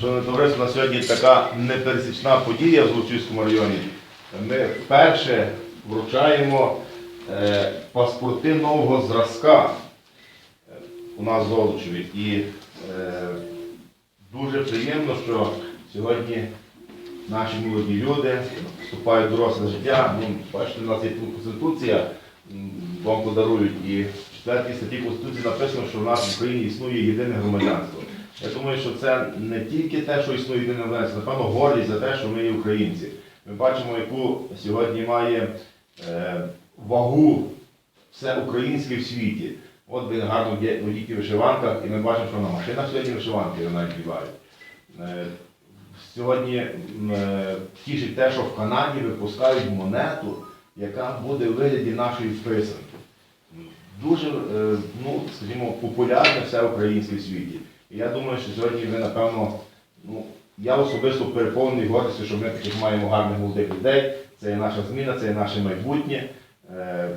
Шановне товариство, на сьогодні така непересічна подія в Злочівському районі. Ми вперше вручаємо е, паспорти нового зразка е, у нас в Золочеві. І е, дуже приємно, що сьогодні наші молоді люди вступають в доросле життя. Ну, бачите, у нас є Конституція, вам подарують. І в четвертій статті Конституції написано, що в нас в Україні існує єдине громадянство. Я думаю, що це не тільки те, що існує єдине громадянство, напевно, гордість за те, що ми є українці. Ми бачимо, яку сьогодні має е, вагу все українське в світі. От ви гарно в діті вишиванках, і ми бачимо, що на машинах сьогодні вишиванки навіть співають. Е, Сьогодні е, тішить те, що в Канаді випускають монету, яка буде в вигляді нашої писанки. Дуже, е, ну, скажімо, популярне все українське в світі. І я думаю, що сьогодні ви, напевно, ну, я особисто переповнений гордістю, що ми таких маємо гарних молодих людей. Це є наша зміна, це є наше майбутнє. Е,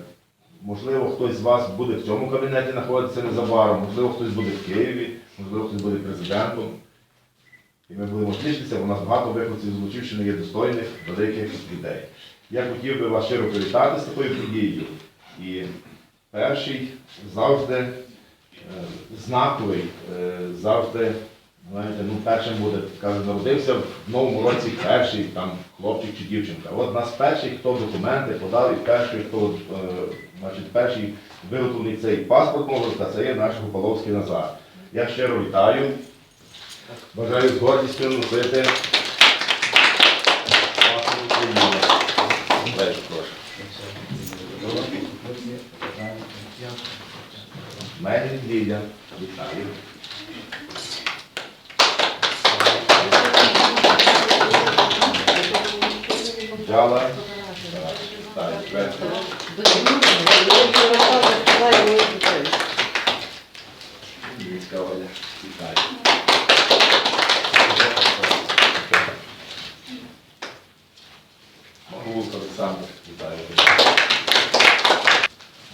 Можливо, хтось з вас буде в цьому кабінеті знаходитися незабаром, можливо, хтось буде в Києві, можливо, хтось буде президентом. І ми будемо тішитися, у нас багато виходців з Лучівщини є достойних, великих людей. Я хотів би вас щиро привітати з такою подією. І перший завжди знаковий, е, завжди, знаєте, ну першим буде, каже, народився в новому році перший там хлопчик чи дівчинка. От нас перший, хто документи подав, і перший, хто е, значить, перший виготовлений цей паспорт можливо, це є наш Гуполовський Назар. Я щиро вітаю. Бажаю з гордістю носити паспорт України. Дальше, прошу. Мене Ліля. Вітаю. Джала. Так. Вітаю. Магулка Олександр. Вітаю.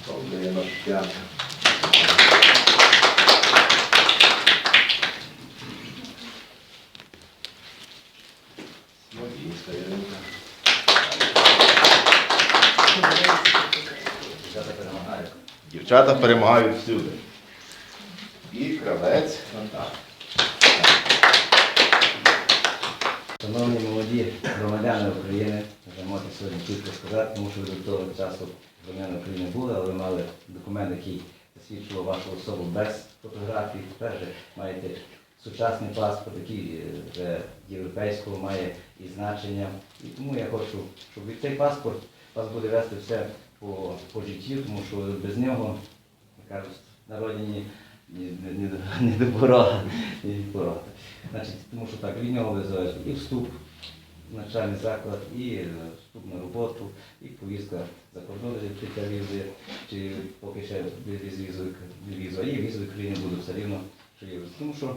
Добре, Тетяна. Смодінська Іринка. Дівчата перемагають всюди. І кравець Наталя. Шановні молоді громадяни України, вже можете сьогодні чітко сказати, тому що ви до того часу громадяни України були, але ви мали документ, який засвідчував вашу особу без фотографій. Тепер же маєте сучасний паспорт, який е, вже європейського має і значення. І тому я хочу, щоб від цей паспорт вас буде вести все по, по життю, тому що без нього, як кажуть, на родині ні, ні, ні, до- порога, ні до порога. Значить, тому що так, від нього визиваєш і вступ в навчальний заклад, і е, вступ на роботу, і повістка за кордон, після візи, чи поки ще без візу, і візу в країні буде все рівно. Тому що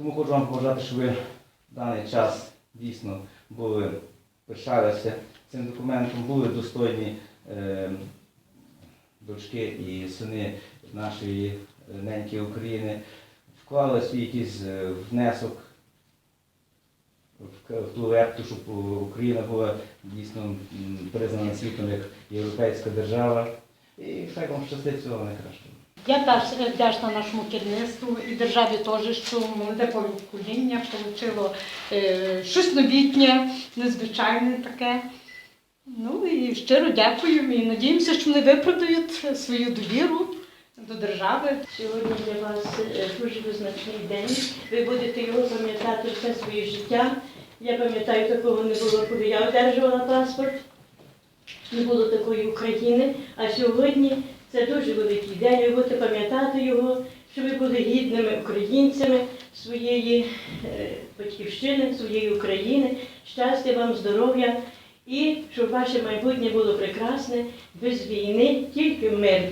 тому хочу вам побажати, щоб ви в даний час дійсно були пишалися цим документом, були достойні е, дочки і сини нашої е, неньки України, вклали свій якийсь е, внесок в ту репту, щоб Україна була дійсно признана світом як європейська держава. І хай вам щастить всього найкращого. Я теж вдячна нашому керівництву і державі теж, що молоде покоління отримало е, щось новітнє, незвичайне таке. Ну і щиро дякую і надіємося, що вони виправдають свою довіру до держави. Сьогодні для вас е, дуже визначний день. Ви будете його пам'ятати все своє життя. Я пам'ятаю, такого не було, коли я одержувала паспорт. Не було такої України. А сьогодні це дуже великий день. Ви будете пам'ятати його, що ви були гідними українцями своєї е, батьківщини, своєї України. Щастя вам, здоров'я і щоб ваше майбутнє було прекрасне, без війни, тільки мир.